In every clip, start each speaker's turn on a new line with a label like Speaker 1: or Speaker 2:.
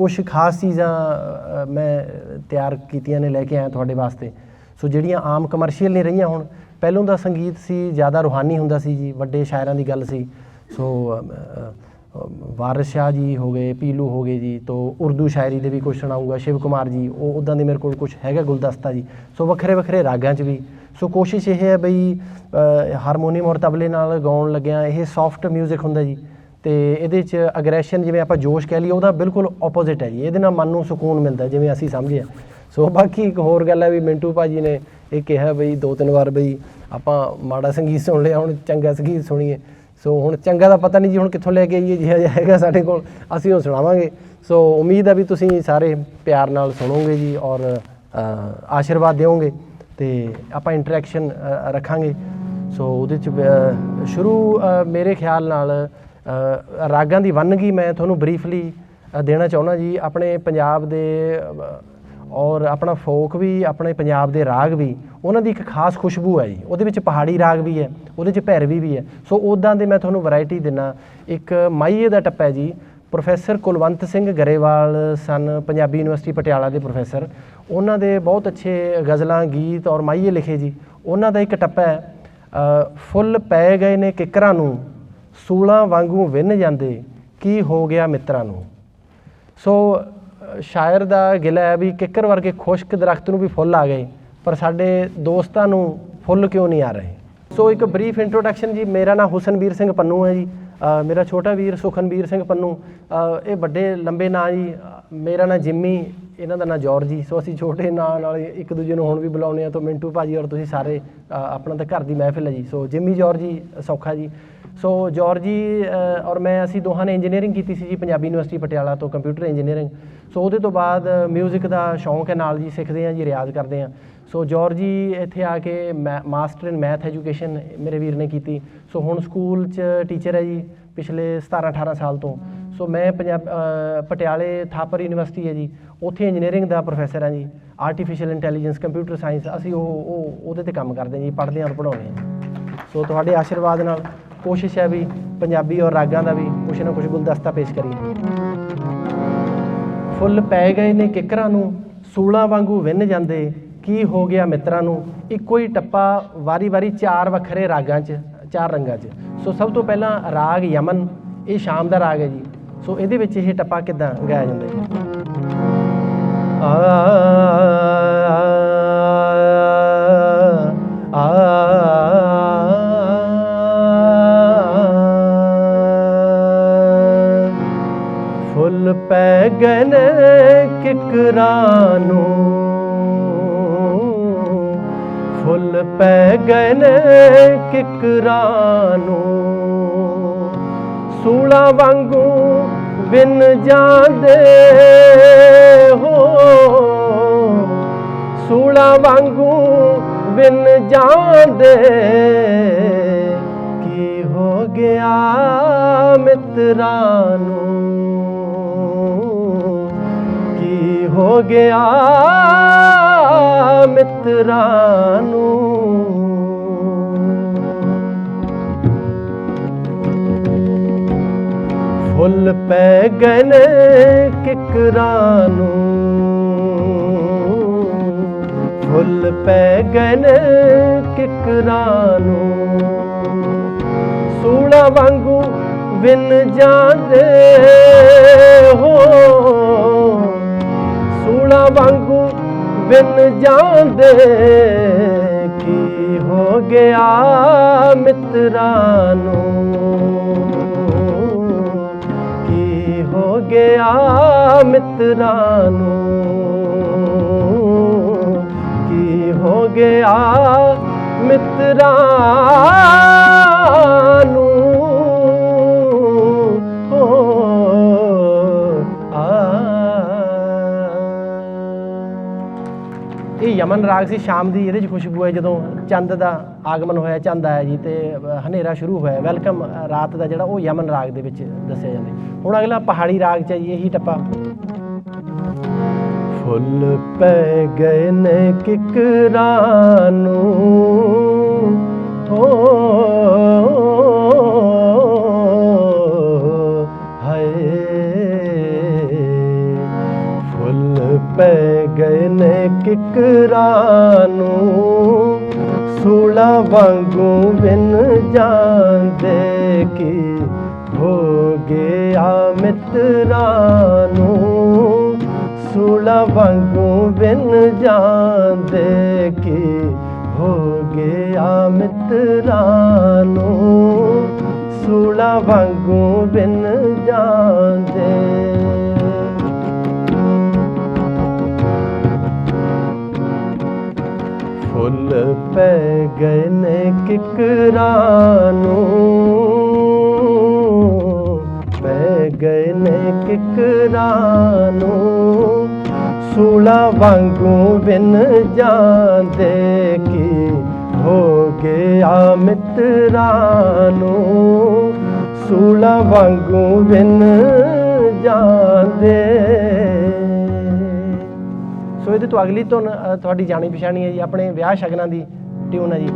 Speaker 1: ਕੁਝ ਖਾਸ ਚੀਜ਼ਾਂ ਮੈਂ ਤਿਆਰ ਕੀਤੀਆਂ ਨੇ ਲੈ ਕੇ ਆਇਆ ਤੁਹਾਡੇ ਵਾਸਤੇ। ਸੋ ਜਿਹੜੀਆਂ ਆਮ ਕਮਰਸ਼ੀਅਲ ਨਹੀਂ ਰਹੀਆਂ ਹੁਣ ਪਹਿਲੋਂ ਦਾ ਸੰਗੀਤ ਸੀ ਜ਼ਿਆਦਾ ਰੂਹਾਨੀ ਹੁੰਦਾ ਸੀ ਜੀ ਵੱਡੇ ਸ਼ਾਇਰਾਂ ਦੀ ਗੱਲ ਸੀ। ਸੋ ਅ, ਵਾਰਿਸ ਸ਼ਾਹ ਜੀ ਹੋ ਗਏ ਪੀਲੂ ਹੋ ਗਏ ਜੀ ਤੋਂ ਉਰਦੂ ਸ਼ਾਇਰੀ ਦੇ ਵੀ ਕੁਝ ਸੁਣਾਉਂਗਾ ਸ਼ਿਵ ਕੁਮਾਰ ਜੀ ਉਹ ਉਦਾਂ ਦੇ ਮੇਰੇ ਕੋਲ ਕੁਝ ਹੈਗਾ ਗੁਲਦਸਤਾ ਜੀ। ਸੋ ਵੱਖਰੇ ਵੱਖਰੇ ਰਾਗਾਂ 'ਚ ਵੀ। ਸੋ ਕੋਸ਼ਿਸ਼ ਇਹ ਹੈ ਬਈ ਹਾਰਮੋਨੀਅਮ ਔਰ ਤਬਲੇ ਨਾਲ ਗਾਉਣ ਲੱਗਿਆ ਇਹ ਸੌਫਟ 뮤직 ਹੁੰਦਾ ਜੀ। ਤੇ ਇਹਦੇ 'ਚ ਅਗਰੈਸ਼ਨ ਜਿਵੇਂ ਆਪਾਂ ਜੋਸ਼ ਕਹਿ ਲਈਏ, ਉਹਦਾ ਬਿਲਕੁਲ ਆਪੋਜ਼ਿਟ ਹੈ ਜੀ। ਇਹਦੇ ਨਾਲ ਮਨ ਨੂੰ ਸਕੂਨ ਮਿਲਦਾ ਜਿਵੇਂ ਅਸੀਂ ਸਮਝਿਆ ਸੋ ਬਾਕੀ ਇੱਕ ਹੋਰ ਗੱਲ ਹੈ ਵੀ ਮਿੰਟੂ ਭਾਜੀ ਨੇ ਇਹ ਕਿਹਾ ਬਈ ਦੋ ਤਿੰਨ ਵਾਰ ਬਈ ਆਪਾਂ ਮਾੜਾ ਸੰਗੀਤ ਸੁਣ ਲਿਆ, ਹੁਣ ਚੰਗਾ ਸੰਗੀਤ ਸੁਣੀਏ। ਸੋ ਹੁਣ ਚੰਗਾ ਦਾ ਪਤਾ ਨਹੀਂ ਜੀ ਹੁਣ ਕਿੱਥੋਂ ਲੈ ਕੇ ਆਈਏ, ਜਿਹਾ ਜਾਏਗਾ ਸਾਡੇ ਕੋਲ, ਅਸੀਂ ਉਹ ਸੁਣਾਵਾਂਗੇ। ਸੋ ਉਮੀਦ ਹੈ ਵੀ ਤੁਸੀਂ ਸਾਰੇ ਪਿਆਰ ਨਾਲ ਸੁਣੋਗੇ ਜੀ ਔਰ ਆਸ਼ੀਰਵਾਦ ਦਿਓਗੇ ਤੇ ਆਪਾਂ ਇੰਟਰੈਕਸ਼ਨ ਰੱਖਾਂਗੇ। ਸੋ ਉਹਦੇ ਚ ਸ਼ੁਰੂ ਮੇਰੇ ਖਿਆਲ ਨਾਲ ਰਾਗਾਂ ਦੀ ਵੰਨਗੀ ਮੈਂ ਤੁਹਾਨੂੰ ਬਰੀਫਲੀ ਦੇਣਾ ਚਾਹੁੰਦਾ ਜੀ। ਆਪਣੇ ਪੰਜਾਬ ਦੇ ਔਰ ਆਪਣਾ ਫੋਕ ਵੀ, ਆਪਣੇ ਪੰਜਾਬ ਦੇ ਰਾਗ ਵੀ, ਉਹਨਾਂ ਦੀ ਇੱਕ ਖਾਸ ਖੁਸ਼ਬੂ ਹੈ ਜੀ। ਉਹਦੇ ਵਿੱਚ ਪਹਾੜੀ ਰਾਗ ਵੀ ਹੈ, ਉਹਦੇ ਵਿੱਚ ਭੈਰਵੀ ਵੀ ਹੈ। ਸੋ ਉਦਾਂ ਦੇ ਮੈਂ ਤੁਹਾਨੂੰ ਵੈਰਾਈਟੀ ਦਿੰਨਾ। ਇੱਕ ਮਾਈਏ ਦਾ ਟੱਪਾ ਹੈ ਜੀ, ਪ੍ਰੋਫੈਸਰ ਕੁਲਵੰਤ ਸਿੰਘ ਗਰੇਵਾਲ ਸਨ, ਪੰਜਾਬੀ ਯੂਨੀਵਰਸਿਟੀ ਪਟਿਆਲਾ ਦੇ ਪ੍ਰੋਫੈਸਰ। ਉਹਨਾਂ ਦੇ ਬਹੁਤ ਅੱਛੇ ਗਜ਼ਲਾਂ, ਗੀਤ ਔਰ ਮਾਈਏ ਲਿਖੇ ਜੀ। ਉਹਨਾਂ ਦਾ ਇੱਕ ਟੱਪਾ ਹੈ ਫੁੱਲ ਪੈ ਗਏ ਨੇ ਕਿਕਰਾਂ ਨੂੰ। ਸੂਲਾਂ ਵਾਂਗੂ ਵਿੰਨ ਜਾਂਦੇ, ਕੀ ਹੋ ਗਿਆ ਮਿੱਤਰਾਂ ਨੂੰ? ਸੋ ਸ਼ਾਇਰ ਦਾ ਗਿਲਾ ਹੈ ਵੀ ਕਿੱਕਰ ਵਰਗੇ ਖੁਸ਼ਕ ਦਰਖਤ ਨੂੰ ਵੀ ਫੁੱਲ ਆ ਗਏ, ਪਰ ਸਾਡੇ ਦੋਸਤਾਂ ਨੂੰ ਫੁੱਲ ਕਿਉਂ ਨਹੀਂ ਆ ਰਹੇ? ਸੋ, ਇੱਕ ਬਰੀਫ ਇੰਟਰੋਡਕਸ਼ਨ ਜੀ, ਮੇਰਾ ਨਾਮ ਹੁਸਨਵੀਰ ਸਿੰਘ ਪੰਨੂ ਹੈ ਜੀ। ਮੇਰਾ ਛੋਟਾ ਵੀਰ ਸੁਖਨਵੀਰ ਸਿੰਘ ਪੰਨੂ। ਇਹ ਵੱਡੇ ਲੰਬੇ ਨਾਂ ਜੀ। ਮੇਰਾ ਨਾਂ ਜਿੰਮੀ ਇਹਨਾਂ ਦਾ ਨਾਂ ਜੌਰਜੀ। ਸੋ ਅਸੀਂ ਛੋਟੇ ਨਾਂ ਨਾਲ ਇੱਕ ਦੂਜੇ ਨੂੰ ਹੁਣ ਵੀ ਬੁਲਾਉਂਦੇ ਆ ਤਾਂ ਮਿੰਟੂ ਭਾਜੀ ਔਰ ਤੁਸੀਂ ਸਾਰੇ ਆਪਣਾ ਤਾਂ ਘਰ ਦੀ ਮਹਿਫਿਲ ਹੈ ਜੀ। ਸੋ ਜਿੰਮੀ ਜੌਰਜੀ, ਸੌਖਾ ਜੀ। ਸੋ ਜੌਰਜੀ ਔਰ ਮੈਂ, ਅਸੀਂ ਦੋਹਾਂ ਨੇ ਇੰਜੀਨੀਅਰਿੰਗ ਕੀਤੀ ਸੀ ਜੀ ਪੰਜਾਬੀ ਯੂਨੀਵਰਸਿਟੀ ਪਟਿਆਲਾ ਤੋਂ ਕੰਪਿਊਟਰ ਇੰਜੀਨੀਅਰਿੰਗ ਸੋ ਉਹਦੇ ਤੋਂ ਬਾਅਦ 뮤직 ਦਾ ਸ਼ੌਂਕ ਹੈ, ਨਾਲ ਜੀ ਸਿੱਖਦੇ ਹਾਂ ਜੀ, ਰਿਆਜ਼ ਕਰਦੇ ਹਾਂ। ਸੋ ਜੌਰਜੀ ਇੱਥੇ ਆ ਕੇ ਮਾਸਟਰ ਇਨ ਮੈਥ ਐਜੂਕੇਸ਼ਨ ਮੇਰੇ ਵੀਰ ਨੇ ਕੀਤੀ। ਸੋ ਹੁਣ ਸਕੂਲ 'ਚ ਟੀਚਰ ਹੈ ਜੀ, ਪਿਛਲੇ 17 18 ਸਾਲ ਤੋਂ। ਸੋ ਮੈਂ ਪੰਜਾਬ ਪਟਿਆਲੇ ਥਾਪਰ ਯੂਨੀਵਰਸਿਟੀ ਹੈ ਜੀ। ਉੱਥੇ ਇੰਜੀਨੀਅਰਿੰਗ ਦਾ ਪ੍ਰੋਫੈਸਰ ਹਾਂ ਜੀ। ਆਰਟੀਫੀਸ਼ੀਅਲ ਇੰਟੈਲੀਜੈਂਸ ਕੰਪਿਊਟਰ ਸਾਇੰਸ ਅਸੀਂ ਉਹ ਉਹ, ਉਹਦੇ ਤੇ ਕੰਮ ਕਰਦੇ ਹਾਂ ਜੀ, ਪੜ੍ਹਦੇ ਹਾਂ ਔਰ ਪੜ੍ਹਾਉਂਦੇ ਹਾਂ ਸੋ ਤੁਹਾਡੇ ਆਸ਼ੀਰਵਾਦ ਨਾਲ ਕੋਸ਼ਿਸ਼ ਹੈ ਵੀ ਪੰਜਾਬੀ ਔਰ ਰਾਗਾਂ ਦਾ ਵੀ ਕੁਛ ਨਾ ਕੁਛ ਗੁਲਦਸਤਾ ਪੇਸ਼ ਕਰੀਏ। ਫੁੱਲ ਪੈ ਗਏ ਨੇ ਕਿਕਰਾਂ ਨੂੰ, ਸੂਲਾਂ ਵਾਂਗੂ ਵਿੰਨ ਜਾਂਦੇ। ਕੀ ਹੋ ਗਿਆ ਮਿੱਤਰਾਂ ਨੂੰ? ਇੱਕੋ ਹੀ ਟੱਪਾ ਵਾਰੀ-ਵਾਰੀ ਚਾਰ ਵੱਖਰੇ ਰਾਗਾਂ 'ਚ, ਚਾਰ ਰੰਗਾਂ 'ਚ। ਸੋ ਸਭ ਤੋਂ ਪਹਿਲਾਂ ਰਾਗ ਯਮਨ, ਇਹ ਸ਼ਾਮ ਦਾ ਰਾਗ ਹੈ ਜੀ। ਸੋ ਇਹਦੇ ਵਿੱਚ ਇਹ ਟੱਪਾ ਕਿਦਾਂ ਗਾਇਆ ਜਾਂਦਾ ਹੈ ਆ ਆ ਫੁੱਲ ਪੈ ਗਨ ਨੇ ਕਿਕਰਾਂ ਨੂੰ ਫੁੱਲ ਪੈ ਗਏ ਕਿਕਰਾਂ ਨੂੰ ਸੂਲਾ ਵਾਂਗੂ ਬਿਨ ਜਾਂਦੇ ਹੋ। ਸੂਲਾ ਵਾਂਗੂ ਬਿਨ ਜਾਂਦੇ ਕੀ ਹੋ ਗਿਆ ਮਿੱਤਰਾਂ ਨੂੰ? ਕੀ ਹੋ ਗਿਆ ਮਿੱਤਰਾਂ ਨੂੰ? ਫੁੱਲ ਪੈ ਗਏ ਨੇ ਕਿਕਰਾਂ ਨੂੰ। ਫੁੱਲ ਪੈ ਗਏ ਨੇ ਕਿਕਰਾਂ ਨੂੰ। ਸੂਲਾ ਵਾਂਗੂ ਵਿਨ ਜਾਂਦੇ ਹੋ। ਸੂਲਾ ਵਾਂਗੂ ਵਿਨ ਜਾਂਦੇ ਕੀ ਹੋ ਗਿਆ ਮਿੱਤਰਾਂ ਨੂੰ। ਗਿਆ ਮਿੱਤਰਾਂ ਨੂੰ। ਕੀ ਹੋ ਗਿਆ ਮਿੱਤਰਾਂ ਨੂੰ? ਯਮਨ ਰਾਗ ਸੀ, ਸ਼ਾਮ ਦੀ ਇਹਦੇ ਚ ਖੁਸ਼ਬੂ ਹੈ ਜਦੋਂ ਚੰਦ ਦਾ ਆਗਮਨ ਹੋਇਆ, ਚੰਦ ਆਇਆ ਜੀ ਤੇ ਹਨੇਰਾ ਸ਼ੁਰੂ ਹੋਇਆ। ਵੈਲਕਮ ਰਾਤ ਦਾ ਜਿਹੜਾ ਉਹ ਯਮਨ ਰਾਗ ਦੇ ਵਿੱਚ ਦੱਸਿਆ ਜਾਂਦਾ ਹੁਣ ਅਗਲਾ ਪਹਾੜੀ ਰਾਗ ਚ ਹੈ ਜੀ, ਇਹੀ ਟੱਪਾ। ਫੁੱਲ ਪੈ ਗਏ ਨੇ ਕਿਕਰਾਂ ਨੂੰ, ਹੋ ਕਿਕਰਾਂ ਨੂੰ ਸੂਲਾ ਵਾਂਗੂ ਬਿਨ ਜਾਂਦੇ ਕੀ ਹੋ ਗਿਆ ਮਿੱਤਰਾਂ ਨੂੰ ਸੂਲਾ ਵਾਂਗੂ ਬਿਨ ਜਾਂਦੇ ਕੀ ਹੋ ਗਿਆ ਮਿੱਤਰਾਂ ਨੂੰ ਸੂਲਾ ਵਾਂਗੂ ਗਏ ਨੇ ਕਿਕਰਾਂ ਨੂੰ ਪੈ ਗਏ ਨੇ ਕਿਕਰਾਂ ਨੂੰ ਸੂਲਾ ਵਾਂਗੂ ਬਿਨ ਜਾਂਦੇ ਕੀ ਹੋ ਗਿਆ ਮਿੱਤਰਾਂ ਨੂੰ ਸੂਲਾ ਵਾਂਗੂ ਬਿਨ ਜਾਂਦੇ। ਸੋ ਇਹਦੇ ਤੋਂ ਅਗਲੀ ਧੁਨ ਤੁਹਾਡੀ ਜਾਣੀ ਪਛਾਣੀ ਹੈ ਜੀ, ਆਪਣੇ ਵਿਆਹ ਸ਼ਗਨਾਂ ਦੀ ਟਿਊਨ ਹੈ ਜੀ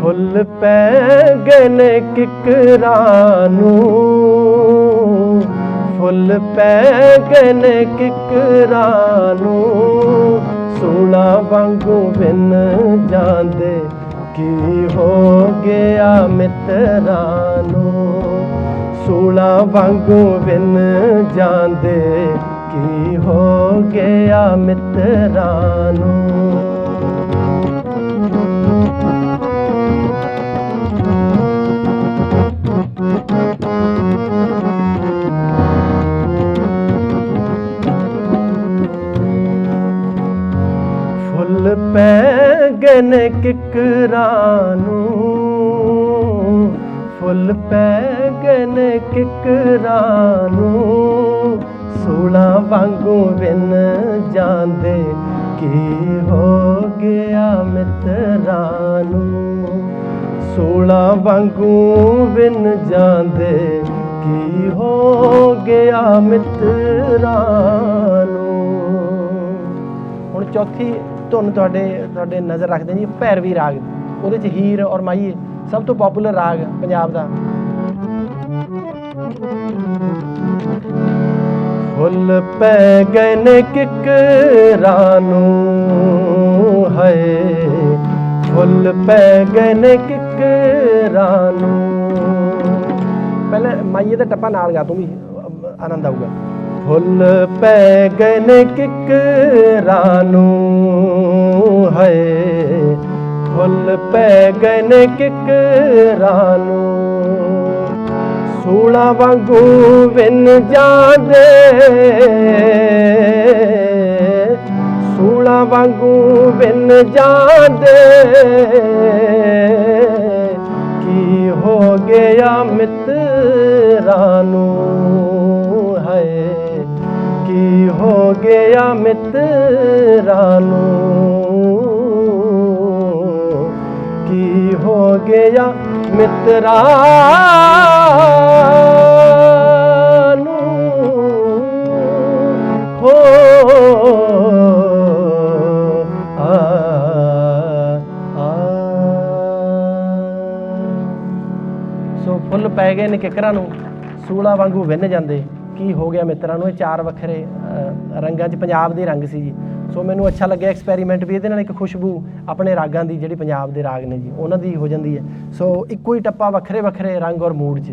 Speaker 1: ਫੁੱਲ ਪੈ ਗਏ ਨੇ ਕਿਕਰਾਂ ਨੂੰ ਫੁੱਲ ਪੈ ਗਏ ਨੇ ਕਿਕਰਾਂ ਨੂੰ ਸੂਲਾ ਵਾਂਗੂ ਬਿਨ ਜਾਂਦੇ ਕੀ ਹੋ ਗਿਆ ਮਿੱਤਰਾਂ ਨੂੰ ਸੂਲਾ ਵਾਂਗੂ ਬਿਨ ਜਾਂਦੇ ਕੀ ਹੋ ਗਿਆ ਮਿੱਤਰਾਂ ਨੂੰ ਫੁੱਲ ਪੈ ਗਏ ਨੇ ਕਿਕਰਾਂ ਨੂੰ ਫੁੱਲ ਪੈ ਗਏ ਨੇ ਕਿਕਰਾਂ ਨੂੰ ਸੂਲਾ ਵਾਂਗੂ ਬਿਨ ਜਾਂਦੇ ਕੀ ਹੋ ਗਿਆ ਮਿੱਤਰਾਂ ਨੂੰ ਸੂਲਾ ਵਾਂਗੂ ਬਿਨ ਜਾਂਦੇ ਕੀ ਹੋ ਗਿਆ ਮਿੱਤਰਾਂ ਨੂੰ ਹੁਣ ਚੌਥੀ ਧੁਨ ਤੁਹਾਡੇ ਤੁਹਾਡੇ ਨਜ਼ਰ ਰੱਖਦੇ ਜੀ ਭੈਰਵੀ ਰਾਗ। ਉਹਦੇ ਚ ਹੀਰ ਔਰ ਮਾਈਏ ਸਭ ਤੋਂ ਪਪੂਲਰ ਰਾਗ ਪੰਜਾਬ ਦਾ। ਫੁੱਲ ਪੈ ਗਏ ਨੇ ਕਿਕਰਾਂ ਨੂੰ ਹਾਏ। ਫੁੱਲ ਪੈ ਗਏ ਨੇ ਕਿਕਰਾਂ ਨੂੰ ਪਹਿਲੇ ਮਾਈਏ ਦਾ ਟੱਪਾ ਨਾਲ ਗਾ ਤੂੰ ਵੀ ਆਨੰਦ ਆਊਗਾ। ਫੁੱਲ ਪੈ ਗਏ ਨੇ ਕਿਕਰਾਂ ਨੂੰ ਹਾਏ। ਫੁੱਲ ਪੈ ਗਏ ਨੇ ਕਿਕਰਾਂ ਨੂੰ ਸੂਲਾ ਵਾਂਗੂ ਵਿਨ ਜਾਂਦੇ। ਸੂਲਾ ਵਾਂਗੂ ਵਿਨ ਜਾਂਦੇ। ਕੀ ਹੋ ਗਿਆ ਮਿੱਤਰਾਂ ਮਿੱਤਰਾਂ ਨੂੰ ਹੋ ਆ। ਸੋ ਫੁੱਲ ਪੈ ਗਏ ਨੇ ਕਿਕਰਾਂ ਨੂੰ, ਸੂਲਾ ਵਾਂਗੂ ਵਿੰਨ ਜਾਂਦੇ। ਕੀ ਹੋ ਗਿਆ ਮਿੱਤਰਾਂ ਨੂੰ, ਇਹ ਚਾਰ ਵੱਖਰੇ। ਰੰਗਾਂ 'ਚ ਪੰਜਾਬ ਦੇ ਰੰਗ ਸੀ ਜੀ। ਸੋ ਮੈਨੂੰ ਅੱਛਾ ਲੱਗਿਆ ਐਕਸਪੈਰੀਮੈਂਟ ਵੀ ਇਹਦੇ ਨਾਲ ਇੱਕ ਖੁਸ਼ਬੂ ਆਪਣੇ ਰਾਗਾਂ ਦੀ ਜਿਹੜੀ ਪੰਜਾਬ ਦੇ ਰਾਗ ਨੇ ਜੀ, ਉਹਨਾਂ ਦੀ ਹੋ ਜਾਂਦੀ ਹੈ। ਸੋ ਇੱਕੋ ਹੀ ਟੱਪਾ ਵੱਖਰੇ ਵੱਖਰੇ ਰੰਗ ਔਰ ਮੂਡ 'ਚ।